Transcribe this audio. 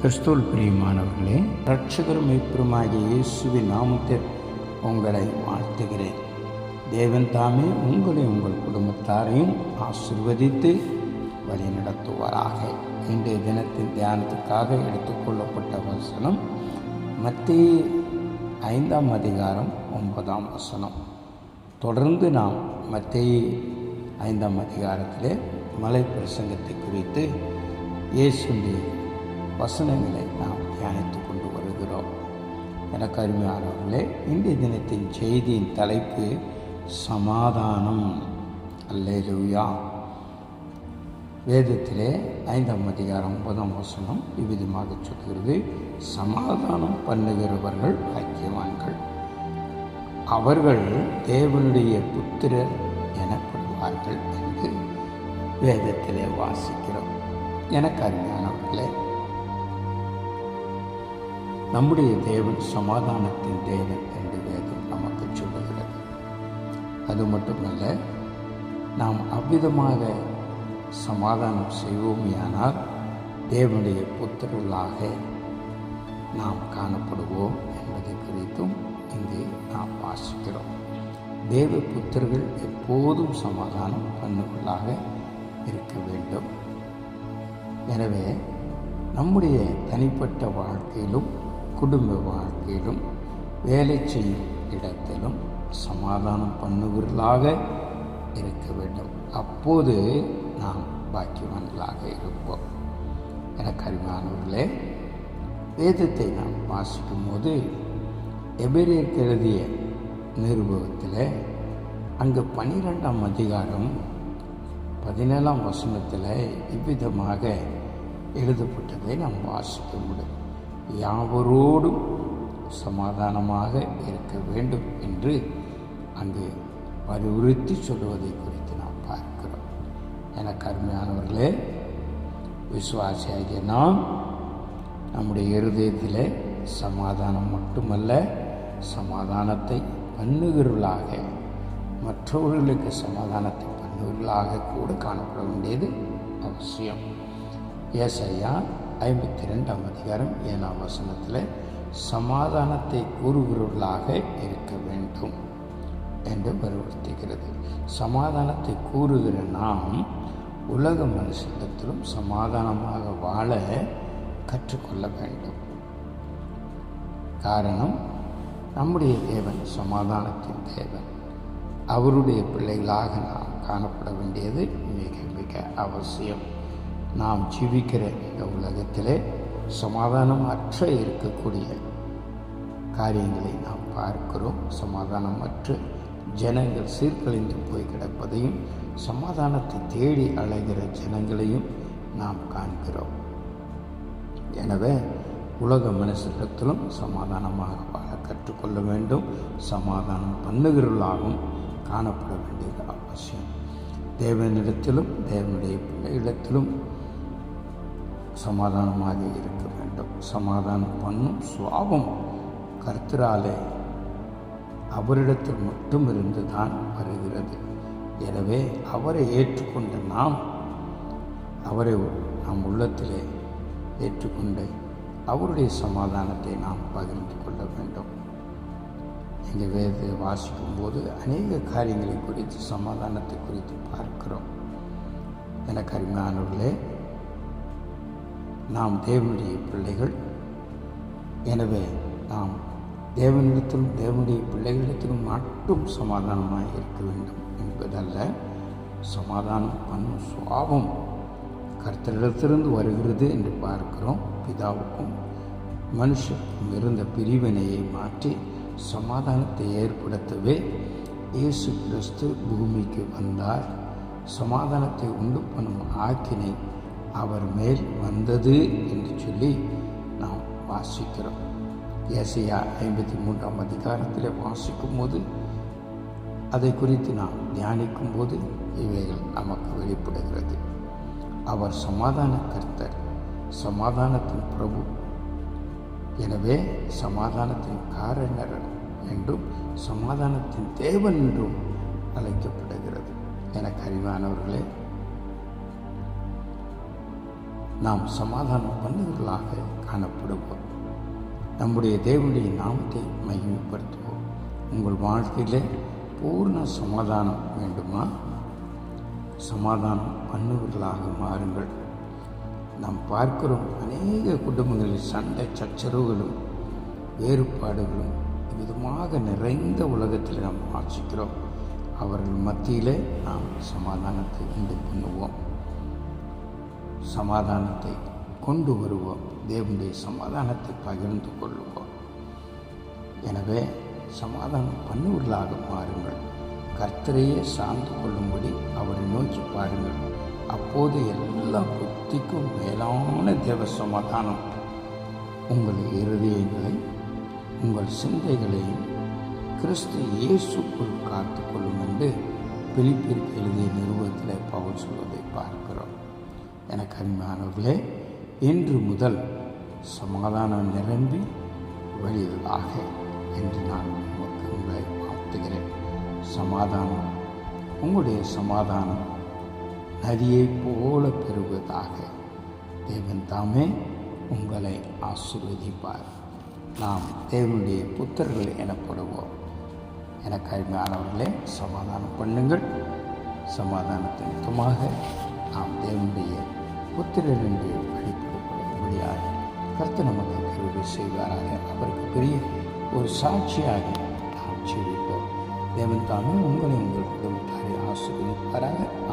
கிறிஸ்துவல் பிரியமானவர்களே ரட்சகர் மீட்பருமாகிய இயேசுவின் நாமத்தில் உங்களை வாழ்த்துகிறேன். தேவன் தாமே உங்களை உங்கள் குடும்பத்தாரையும் ஆசிர்வதித்து வழி நடத்துவாராக. இன்றைய தினத்தின் தியானத்துக்காக எடுத்துக்கொள்ளப்பட்ட வசனம் மத்திய ஐந்தாம் அதிகாரம் ஒன்பதாம் வசனம். தொடர்ந்து நாம் மத்திய ஐந்தாம் அதிகாரத்திலே மலை பிரசங்கத்தை குறித்து இயேசுடைய வசனங்களை நாம் தியானித்து கொண்டு வருகிறோம். எனக்கு அருமையானவர்களே இன்றைய தினத்தின் செய்தியின் தலைப்பு சமாதானம். அல்லேலூயா. வேதத்திலே ஐந்தாம் அதிகாரம் ஒன்பதாம் வசனம் இவ்விதமாக சொல்கிறது. சமாதானம் பண்ணுகிறவர்கள் பாக்கியவான்கள். அவர்கள் தேவனுடைய புத்திரர் எனப்படுவார்கள் என்று வேதத்திலே வாசிக்கிறோம். எனக்கு அருமையானவர்களே நம்முடைய தேவன் சமாதானத்தின் தேவன் என்று வேதம் நமக்கு சொல்லுகிறது. அது மட்டுமல்ல நாம் அவ்விதமாக சமாதானம் செய்வோமேயானால் தேவனுடைய புத்திரர்களாக நாம் காணப்படுவோம் என்பதை குறித்தும் இங்கே நாம் வாசிக்கிறோம். தேவ புத்திரர்கள் எப்போதும் சமாதானம் பண்ணுகளாக இருக்க வேண்டும். எனவே நம்முடைய தனிப்பட்ட வாழ்க்கையிலும் குடும்ப வாழ்க்கையிலும் வேலை செய்யும் இடத்திலும் சமாதானம் பண்ணுவர்களாக இருக்க வேண்டும். அப்போது நாம் பாக்கியவான்களாக இருப்போம். எனக்கு அறிவானவர்களே வேதத்தை நாம் வாசிக்கும் போது எபிரேற்கு எழுதிய நிருபவத்தில் அங்கு பனிரெண்டாம் அதிகாரம் பதினேழாம் வசனத்தில் இவ்விதமாக எழுதப்பட்டதை நாம் வாசிக்க முடியும். யாவரோடும் சமாதானமாக இருக்க வேண்டும் என்று அங்கு வலியுறுத்தி சொல்வதை குறித்து நாம் பார்க்கிறோம். என கருமையானவர்களே விசுவாசியாகிய நாம் நம்முடைய இருதயத்தில் சமாதானம் மட்டுமல்ல சமாதானத்தை பண்ணுகிறவர்களாக மற்றவர்களுக்கு சமாதானத்தை பண்ணுவர்களாக கூட காணப்பட வேண்டியது அவசியம். ஏசையா ஐம்பத்தி ரெண்டாம் அதிகாரம் ஏழாம் வசனத்தில் சமாதானத்தை கூறுகிறவர்களாக இருக்க வேண்டும் என்று வலியுறுத்துகிறது. சமாதானத்தை கூறுகிற நாம் உலக மனுஷத்திலும் சமாதானமாக வாழ கற்றுக்கொள்ள வேண்டும். காரணம் நம்முடைய தேவன் சமாதானத்தின் தேவன். அவருடைய பிள்ளைகளாக நாம் காணப்பட வேண்டியது மிக மிக அவசியம். நாம் ஜீவிக்கிற இந்த உலகத்திலே சமாதானம் அற்ற இருக்கக்கூடிய காரியங்களை நாம் பார்க்கிறோம். சமாதானம் அற்று ஜனங்கள் சீர்கழிந்து போய் கிடப்பதையும் சமாதானத்தை தேடி அலைகிற ஜனங்களையும் நாம் காண்கிறோம். எனவே உலக மனுஷத்திலும் சமாதானமாக வாழ கற்றுக்கொள்ள வேண்டும். சமாதானம் பண்ணுகிறவர்களாகவும் காணப்பட வேண்டியது அவசியம். தேவனிடத்திலும் தேவனுடைய பிள்ளைகளிடத்திலும் சமாதானமாக இருக்க வேண்டும். சமாதானம் பண்ணும் சுவாபம் கர்த்தராலே அவரிடத்தில் மட்டும் இருந்து தான் வருகிறது. எனவே அவரை ஏற்றுக்கொண்ட நாம் அவரை நம் உள்ளத்திலே ஏற்றுக்கொண்டு அவருடைய சமாதானத்தை நாம் பகிர்ந்து கொள்ள வேண்டும். எங்கள் வேதத்தை வாசிக்கும் போது அநேக காரியங்களை குறித்து சமாதானத்தை குறித்து பார்க்கிறோம். எனக்கு அருமையானவர்களே நாம் தேவனுடைய பிள்ளைகள். எனவே நாம் தேவனிடத்திலும் தேவனுடைய பிள்ளைகளிடத்திலும் மட்டும் சமாதானமாக இருக்க வேண்டும் என்பதல்ல. சமாதானம் பண்ணும் சுவாபம் கர்த்தரிடத்திலிருந்து வருகிறது என்று பார்க்கிறோம். பிதாவுக்கும் மனுஷருக்கும் இருந்த பிரிவினையை மாற்றி சமாதானத்தை ஏற்படுத்தவே இயேசு கிறிஸ்து பூமிக்கு வந்தார். சமாதானத்தை உண்டு பண்ணும் ஆக்கினை அவர் மேல் வந்தது என்று சொல்லி நாம் வாசிக்கிறோம். ஏசையா ஐம்பத்தி மூன்றாம் அதிகாரத்தில் வாசிக்கும் போது அதை குறித்து நாம் தியானிக்கும் போது இவைகள் நமக்கு வெளிப்படுகிறது. அவர் சமாதான கர்த்தர் சமாதானத்தின் பிரபு. எனவே சமாதானத்தின் காரணர் என்றும் சமாதானத்தின் தேவன் என்றும் அழைக்கப்படுகிறது. எனக்கு அறிவானவர்களே நாம் சமாதானம் பண்ணவர்களாக காணப்படுவோம். நம்முடைய தேவனுடைய நாமத்தை மகிமைப்படுத்துவோம். உங்கள் வாழ்க்கையில் பூர்ண சமாதானம் வேண்டுமா? சமாதானம் பண்ணுவர்களாக மாறுங்கள். நாம் பார்க்கிறோம் அநேக குடும்பங்களில் சண்டை சச்சரவுகளும் வேறுபாடுகளும் விதமாக நிறைந்த உலகத்தில் நாம் வாசிக்கிறோம் அவர்கள் மத்தியிலே நாம் சமாதானத்தை உண்டு பண்ணுவோம். சமாதானத்தை கொண்டு வருவோம். தேவனுடைய சமாதானத்தை பகிர்ந்து கொள்வோம். எனவே சமாதானம் பண்ணுவர்களாக மாறுங்கள். கர்த்தரையே சார்ந்து கொள்ளும்படி அவரை நோக்கி பாருங்கள். அப்போது எல்லா புத்திக்கும் மேலான தேவ சமாதானம் உங்கள் இருதயங்களை உங்கள் சிந்தைகளையும் கிறிஸ்து இயேசுக்குள் காத்துக்கொள்ளும் என்று பிலிப்பிற்கு எழுதிய நிறுவனத்தில் பவுல் சொல்வதை பார்க்கிறோம். எனக்கு அருமையானவர்களே இன்று முதல் சமாதானம் நிரம்பி வழிவதாக என்று நான் உங்களுக்கு உங்களை வாழ்த்துகிறேன். சமாதானம் உங்களுடைய சமாதானம் நதியை போல பெறுவதாக தேவன் தாமே உங்களை ஆசீர்வதிப்பார். நாம் தேவனுடைய புத்தர்கள் எனப்படுவோம். எனக்கு அருமையானவர்களே சமாதானம் பண்ணுங்கள். சமாதானத்தின் முகமாக புத்திரர் என்று வழிபடும்படியாக கர்த்த நமக்கு கருவி செய்வாராக அவருக்கு பெரிய ஒரு சாட்சியாக நாம் ஜீவிப்போம் தேவன் தாமே உங்களை உங்கள் குடும்பத்தாரை ஆசீர்வதிப்பாராக ஆமென்